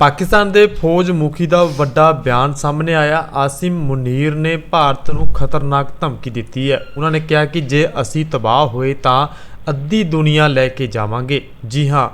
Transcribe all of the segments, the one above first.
ਪਾਕਿਸਤਾਨ ਦੇ ਫੌਜ ਮੁਖੀ ਦਾ ਵੱਡਾ ਬਿਆਨ ਸਾਹਮਣੇ ਆਇਆ। ਆਸਿਮ ਮੁਨੀਰ ਨੇ ਭਾਰਤ ਨੂੰ ਖਤਰਨਾਕ ਧਮਕੀ ਦਿੱਤੀ ਹੈ। ਉਹਨਾਂ ਨੇ ਕਿਹਾ ਕਿ ਜੇ ਅਸੀਂ ਤਬਾਹ ਹੋਏ ਤਾਂ ਅੱਧੀ ਦੁਨੀਆ ਲੈ ਕੇ ਜਾਵਾਂਗੇ। ਜੀ ਹਾਂ,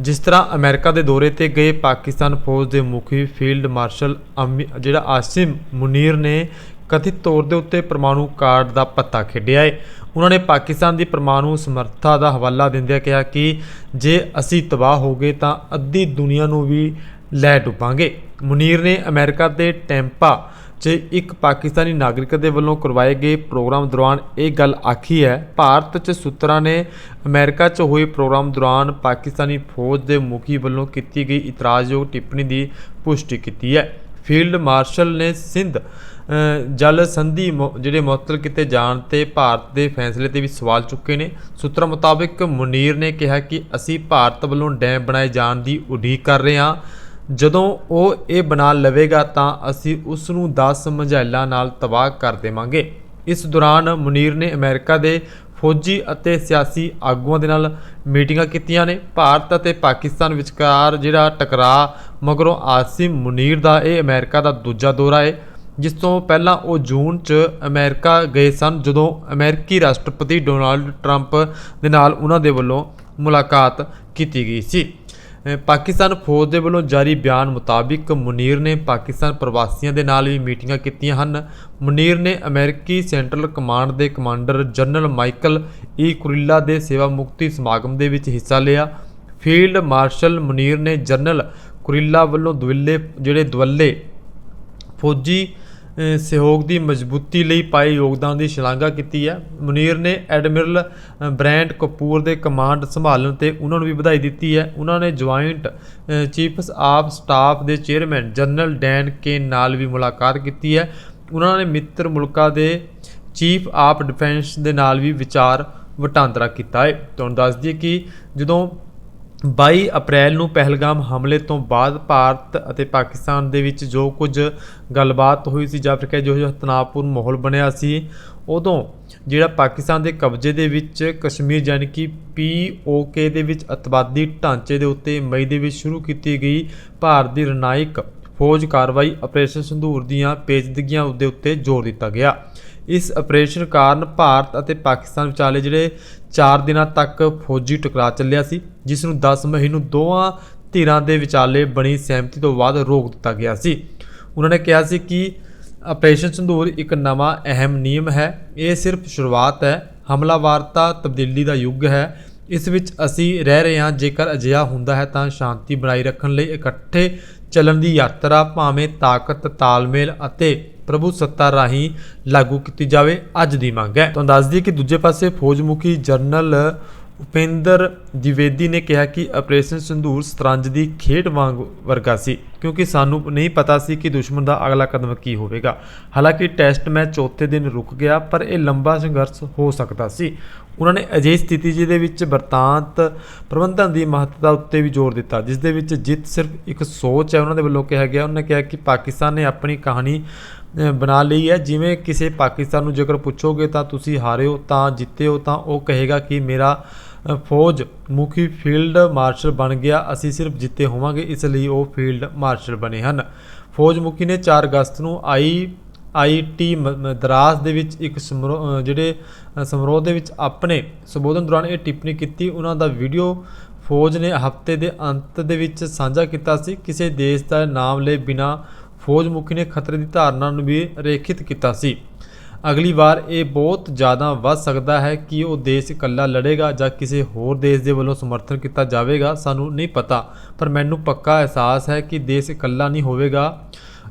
ਜਿਸ ਤਰ੍ਹਾਂ ਅਮਰੀਕਾ ਦੇ ਦੌਰੇ ਤੇ ਗਏ ਪਾਕਿਸਤਾਨ ਫੌਜ ਦੇ ਮੁਖੀ ਫੀਲਡ ਮਾਰਸ਼ਲ ਅਮੀ- ਜਿਹੜਾ ਆਸਿਮ ਮੁਨੀਰ ਨੇ ਕਥਿਤ ਤੌਰ ਦੇ ਉੱਤੇ ਪਰਮਾਣੂ ਕਾਰਡ ਦਾ ਪੱਤਾ ਖੇਡਿਆ ਹੈ। ਉਹਨਾਂ ਨੇ ਪਾਕਿਸਤਾਨ ਦੀ ਪਰਮਾਣੂ ਸਮਰੱਥਾ ਦਾ ਹਵਾਲਾ ਦਿੰਦਿਆਂ ਕਿਹਾ ਕਿ ਜੇ ਅਸੀਂ ਤਬਾਹ ਹੋ ਗਏ ਤਾਂ ਅੱਧੀ ਦੁਨੀਆ ਨੂੰ ਵੀ ਲੈ ਡੁੱਬਾਂਗੇ। ਮੁਨੀਰ ਨੇ ਅਮਰੀਕਾ ਦੇ ਟੈਂਪਾ 'ਚ ਇੱਕ ਪਾਕਿਸਤਾਨੀ ਨਾਗਰਿਕ ਦੇ ਵੱਲੋਂ ਕਰਵਾਏ ਗਏ ਪ੍ਰੋਗਰਾਮ ਦੌਰਾਨ ਇਹ ਗੱਲ ਆਖੀ ਹੈ, ਭਾਰਤ 'ਚ ਸੂਤਰਾਂ ਨੇ ਅਮਰੀਕਾ 'ਚ ਹੋਏ ਪ੍ਰੋਗਰਾਮ ਦੌਰਾਨ ਪਾਕਿਸਤਾਨੀ ਫੌਜ ਦੇ ਮੁਖੀ ਵੱਲੋਂ ਕੀਤੀ ਗਈ ਇਤਰਾਜ਼ਯੋਗ ਟਿੱਪਣੀ ਦੀ ਪੁਸ਼ਟੀ ਕੀਤੀ ਹੈ। ਫੀਲਡ ਮਾਰਸ਼ਲ ਨੇ ਸਿੰਧ ਜਲ ਸੰਧੀ ਮੁ- ਜਿਹੜੇ ਮੁਅੱਤਲ ਕੀਤੇ ਜਾਣ ਤੇ ਭਾਰਤ ਦੇ ਫੈਸਲੇ ਤੇ ਵੀ ਸਵਾਲ ਚੁੱਕੇ ਨੇ। ਸੂਤਰਾਂ ਮੁਤਾਬਕ ਮੁਨੀਰ ਨੇ ਕਿਹਾ ਕਿ ਅਸੀਂ ਭਾਰਤ ਵੱਲੋਂ ਡੈਮ ਬਣਾਏ ਜਾਣ ਦੀ ਉਡੀਕ ਕਰ ਰਹੇ ਹਾਂ। ਜਦੋਂ ਉਹ ਇਹ ਬਣਾ ਲਵੇਗਾ ਤਾਂ ਅਸੀਂ ਉਸ ਨੂੰ 10 ਮਝੈਲਾਂ ਨਾਲ ਤਬਾਹ ਕਰ ਦੇਵਾਂਗੇ। ਇਸ ਦੌਰਾਨ ਮੁਨੀਰ ਨੇ ਅਮਰੀਕਾ ਦੇ ਫੌਜੀ ਅਤੇ ਸਿਆਸੀ ਆਗੂਆਂ ਦੇ ਨਾਲ ਮੀਟਿੰਗਾਂ ਕੀਤੀਆਂ ਨੇ। ਭਾਰਤ ਅਤੇ ਪਾਕਿਸਤਾਨ ਵਿਚਕਾਰ ਜਿਹੜਾ ਟਕਰਾਅ ਮਗਰੋਂ ਆਸਿਮ ਮੁਨੀਰ ਦਾ ਇਹ ਅਮਰੀਕਾ ਦਾ ਦੂਜਾ ਦੌਰਾ ਹੈ ਜਿਸ ਤੋਂ ਪਹਿਲਾਂ ਉਹ ਜੂਨ 'ਚ ਅਮਰੀਕਾ ਗਏ ਸਨ ਜਦੋਂ ਅਮਰੀਕੀ ਰਾਸ਼ਟਰਪਤੀ ਡੋਨਾਲਡ ਟਰੰਪ ਦੇ ਨਾਲ ਉਹਨਾਂ ਦੇ ਵੱਲੋਂ ਮੁਲਾਕਾਤ ਕੀਤੀ ਗਈ ਸੀ। ਪਾਕਿਸਤਾਨ ਫੌਜ ਦੇ ਵੱਲੋਂ ਜਾਰੀ ਬਿਆਨ ਮੁਤਾਬਿਕ ਮੁਨੀਰ ਨੇ ਪਾਕਿਸਤਾਨ ਪ੍ਰਵਾਸੀਆਂ ਦੇ ਨਾਲ ਵੀ ਮੀਟਿੰਗਾਂ ਕੀਤੀਆਂ ਹਨ। ਮੁਨੀਰ ਨੇ ਅਮਰੀਕੀ ਸੈਂਟਰਲ ਕਮਾਂਡ ਦੇ commander general Michael E Kurilla ਦੇ ਸੇਵਾ ਮੁਕਤੀ ਸਮਾਗਮ ਦੇ ਵਿੱਚ ਹਿੱਸਾ ਲਿਆ। ਫੀਲਡ ਮਾਰਸ਼ਲ ਮੁਨੀਰ ਨੇ ਜਨਰਲ ਕੁਰਿਲਾ ਵੱਲੋਂ ਦੁਵੱਲੇ, ਜਿਹੜੇ ਦੁਵੱਲੇ ਫੌਜੀ ਸਹਿਯੋਗ ਦੀ ਮਜ਼ਬੂਤੀ ਲਈ ਪਾਏ ਯੋਗਦਾਨ ਦੀ ਸ਼ਲਾਘਾ ਕੀਤੀ ਹੈ। ਮੁਨੀਰ ਨੇ ਐਡਮਿਰਲ ਅ, ਕਪੂਰ ਦੇ ਕਮਾਂਡ ਸੰਭਾਲਣ ਤੇ ਉਹਨਾਂ ਨੂੰ ਵੀ ਵਧਾਈ ਦਿੱਤੀ ਹੈ। ਉਹਨਾਂ ਨੇ ਜੁਆਇੰਟ ਚੀਫਸ ਆਫ ਸਟਾਫ ਦੇ ਚੇਅਰਮੈਨ ਜਨਰਲ ਡੈਨ ਕੇ ਨਾਲ ਵੀ ਮੁਲਾਕਾਤ ਕੀਤੀ ਹੈ। ਉਹਨਾਂ ਨੇ ਮਿੱਤਰ ਮੁਲਕਾਂ ਦੇ ਚੀਫ ਆਫ ਡਿਫੈਂਸ ਦੇ ਨਾਲ ਵੀ ਵਿਚਾਰ ਵਟਾਂਦਰਾ ਕੀਤਾ ਹੈ। ਤੁਹਾਨੂੰ ਦੱਸ ਦਈਏ ਕਿ ਜਦੋਂ 22 ਅਪ੍ਰੈਲ ਨੂੰ ਪਹਿਲਗਾਮ ਹਮਲੇ ਤੋਂ ਬਾਅਦ ਭਾਰਤ ਅਤੇ ਪਾਕਿਸਤਾਨ ਦੇ ਵਿੱਚ ਜੋ ਕੁਝ ਗੱਲਬਾਤ ਹੋਈ ਸੀ ਜਾਂ ਫਿਰ ਕਹੇ ਜੋ ਜੋ ਤਣਾਅਪੂਰਨ ਮਾਹੌਲ ਬਣਿਆ ਸੀ, ਉਦੋਂ ਜਿਹੜਾ ਪਾਕਿਸਤਾਨ ਦੇ ਕਬਜ਼ੇ ਦੇ ਵਿੱਚ ਕਸ਼ਮੀਰ ਯਾਨੀ ਕਿ ਪੀਓਕੇ ਦੇ ਵਿੱਚ ਅਤਵਾਦੀ ਢਾਂਚੇ ਦੇ ਉੱਤੇ ਮਈ ਦੇ ਵਿੱਚ ਸ਼ੁਰੂ ਕੀਤੀ ਗਈ, ਭਾਰਤ ਦੀ ਰਣਾਇਕ ਫੌਜ ਕਾਰਵਾਈ ਆਪਰੇਸ਼ਨ ਸੰਧੂਰ ਦੀਆਂ ਪੇਚੀਦਗੀਆਂ ਦੇ ਉੱਤੇ ਜ਼ੋਰ ਦਿੱਤਾ ਗਿਆ। ਇਸ ਆਪਰੇਸ਼ਨ ਕਾਰਨ ਭਾਰਤ ਅਤੇ ਪਾਕਿਸਤਾਨ ਵਿਚਾਲੇ ਜਿਹੜੇ 4 ਦਿਨਾਂ ਤੱਕ ਫੌਜੀ ਟਕਰਾਅ ਚੱਲਿਆ ਸੀ, ਜਿਸ ਨੂੰ 10 ਮਈ ਨੂੰ ਦੋਵਾਂ ਧਿਰਾਂ ਦੇ ਵਿਚਾਲੇ ਬਣੀ ਸਹਿਮਤੀ ਤੋਂ ਬਾਅਦ ਰੋਕ ਦਿੱਤਾ ਗਿਆ ਸੀ। ਉਹਨਾਂ ਨੇ ਕਿਹਾ ਸੀ ਕਿ ਆਪਰੇਸ਼ਨ ਸੰਧੂਰ ਇੱਕ ਨਵਾਂ ਅਹਿਮ ਨਿਯਮ ਹੈ। ਇਹ ਸਿਰਫ ਸ਼ੁਰੂਆਤ ਹੈ। ਹਮਲਾਵਾਰਤਾ ਤਬਦੀਲੀ ਦਾ ਯੁੱਗ ਹੈ। ਇਸ ਵਿੱਚ ਅਸੀਂ ਰਹਿ ਰਹੇ ਹਾਂ। ਜੇਕਰ ਅਜਿਹਾ ਹੁੰਦਾ ਹੈ ਤਾਂ ਸ਼ਾਂਤੀ ਬਣਾਈ ਰੱਖਣ ਲਈ ਇਕੱਠੇ ਚੱਲਣ ਦੀ ਯਾਤਰਾ ਭਾਵੇਂ ਤਾਕਤ, ਤਾਲਮੇਲ ਅਤੇ ਪ੍ਰਭੂ ਸੱਤਾ ਰਾਹੀਂ ਲਾਗੂ ਕੀਤੀ ਜਾਵੇ, ਅੱਜ ਦੀ ਮੰਗ ਹੈ। ਤੁਹਾਨੂੰ ਦੱਸ ਦਈਏ ਕਿ ਦੂਜੇ ਪਾਸੇ ਫੌਜ ਮੁਖੀ ਜਨਰਲ ਉਪੇਂਦਰ ਦਿਵੇਦੀ ਨੇ ਕਿਹਾ ਕਿ ਆਪਰੇਸ਼ਨ ਸੰਧੂਰ ਸਤਰੰਜ ਦੀ ਖੇਡ ਵਾਂਗ ਵਰਗਾ ਸੀ, ਕਿਉਂਕਿ ਸਾਨੂੰ ਨਹੀਂ ਪਤਾ ਸੀ ਕਿ ਦੁਸ਼ਮਣ ਦਾ ਅਗਲਾ ਕਦਮ ਕੀ ਹੋਵੇਗਾ। ਹਾਲਾਂਕਿ ਟੈਸਟ ਮੈਚ ਚੌਥੇ ਦਿਨ ਰੁਕ ਗਿਆ, ਪਰ ਇਹ ਲੰਬਾ ਸੰਘਰਸ਼ ਹੋ ਸਕਦਾ ਸੀ। ਉਹਨਾਂ ਨੇ ਅਜਿਹੀ ਸਥਿਤੀ ਜਿਹਦੇ ਵਿੱਚ ਵਰਤਾਂਤ ਪ੍ਰਬੰਧਨ ਦੀ ਮਹੱਤਤਾ ਉੱਤੇ ਵੀ ਜ਼ੋਰ ਦਿੱਤਾ, ਜਿਸ ਦੇ ਵਿੱਚ ਜਿੱਤ ਸਿਰਫ ਇੱਕ ਸੋਚ ਹੈ। ਉਹਨਾਂ ਦੇ ਵੱਲੋਂ ਕਿਹਾ ਗਿਆ, ਉਹਨਾਂ ਨੇ ਕਿਹਾ ਕਿ ਪਾਕਿਸਤਾਨ ਨੇ ਆਪਣੀ ਕਹਾਣੀ ਬਣਾ ਲਈ ਹੈ। ਜਿਵੇਂ ਕਿਸੇ ਪਾਕਿਸਤਾਨ ਨੂੰ ਜੇਕਰ ਪੁੱਛੋਗੇ ਤਾਂ ਤੁਸੀਂ ਹਾਰੇ ਹੋ ਤਾਂ ਜਿੱਤੇ ਹੋ ਤਾਂ ਉਹ ਕਹੇਗਾ ਕਿ ਮੇਰਾ ਫੌਜ ਮੁਖੀ ਫੀਲਡ ਮਾਰਸ਼ਲ ਬਣ ਗਿਆ। ਅਸੀਂ ਸਿਰਫ ਜਿੱਤੇ ਹੋਵਾਂਗੇ ਇਸ ਲਈ ਉਹ ਫੀਲਡ ਮਾਰਸ਼ਲ ਬਣੇ ਹਨ। ਫੌਜ ਮੁਖੀ ਨੇ 4 ਅਗਸਤ ਨੂੰ ਆਈ ਆਈਟੀ ਮਦਰਾਸ ਦੇ ਵਿੱਚ ਇੱਕ ਸਮਰੋ- ਜਿਹੜੇ ਅ, ਸਮਾਰੋਹ ਦੇ ਵਿੱਚ ਆਪਣੇ ਸੰਬੋਧਨ ਦੌਰਾਨ ਇਹ ਟਿੱਪਣੀ ਕੀਤੀ। ਉਹਨਾਂ ਦਾ ਵੀਡੀਓ ਫੌਜ ਨੇ ਹਫ਼ਤੇ ਦੇ ਅੰਤ ਦੇ ਵਿੱਚ ਸਾਂਝਾ ਕੀਤਾ ਸੀ। ਕਿਸੇ ਦੇਸ਼ ਦਾ ਨਾਮ ਲਏ ਬਿਨਾ ਫੌਜ ਮੁਖੀ ਨੇ ਖਤਰੇ ਦੀ ਧਾਰਨਾ ਨੂੰ ਵੀ ਰੇਖਿਤ ਕੀਤਾ ਸੀ। ਅਗਲੀ ਵਾਰ ਇਹ ਬਹੁਤ ਜ਼ਿਆਦਾ ਵੱਧ ਸਕਦਾ ਹੈ ਕਿ ਉਹ ਦੇਸ਼ ਇਕੱਲਾ ਲੜੇਗਾ ਜਾਂ ਕਿਸੇ ਹੋਰ ਦੇਸ਼ ਦੇ ਵੱਲੋਂ ਸਮਰਥਨ ਕੀਤਾ ਜਾਵੇਗਾ, ਸਾਨੂੰ ਨਹੀਂ ਪਤਾ। ਪਰ ਮੈਨੂੰ ਪੱਕਾ ਅਹਿਸਾਸ ਹੈ ਕਿ ਦੇਸ਼ ਇਕੱਲਾ ਨਹੀਂ ਹੋਵੇਗਾ।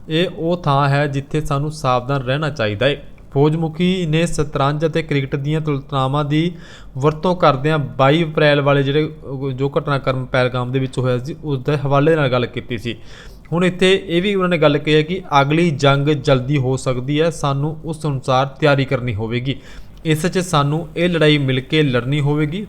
ਇਹ ਉਹ ਥਾਂ ਹੈ ਜਿੱਥੇ ਸਾਨੂੰ ਸਾਵਧਾਨ ਰਹਿਣਾ ਚਾਹੀਦਾ ਹੈ। ਫੌਜ ਮੁਖੀ ਨੇ ਸ਼ਤਰੰਜ ਅਤੇ ਕ੍ਰਿਕਟ ਦੀਆਂ ਤੁਲਨਾਵਾਂ ਦੀ ਵਰਤੋਂ ਕਰਦਿਆਂ 22 ਅਪ੍ਰੈਲ ਵਾਲੇ ਜਿਹੜੇ ਜੋ ਘਟਨਾਕ੍ਰਮ ਪਹਿਲਗਾਮ ਦੇ ਵਿੱਚ ਹੋਇਆ ਸੀ ਉਸ ਦੇ ਹਵਾਲੇ ਨਾਲ ਗੱਲ ਕੀਤੀ ਸੀ। ਹੁਣ ਇੱਥੇ ਇਹ ਵੀ ਉਹਨਾਂ ਨੇ ਗੱਲ ਕਹੀ ਹੈ ਕਿ ਅਗਲੀ ਜੰਗ ਜਲਦੀ ਹੋ ਸਕਦੀ ਹੈ, ਸਾਨੂੰ ਉਸ ਅਨੁਸਾਰ ਤਿਆਰੀ ਕਰਨੀ ਹੋਵੇਗੀ। ਇਸ 'ਚ ਸਾਨੂੰ ਇਹ ਲੜਾਈ ਮਿਲ ਕੇ ਲੜਨੀ ਹੋਵੇਗੀ।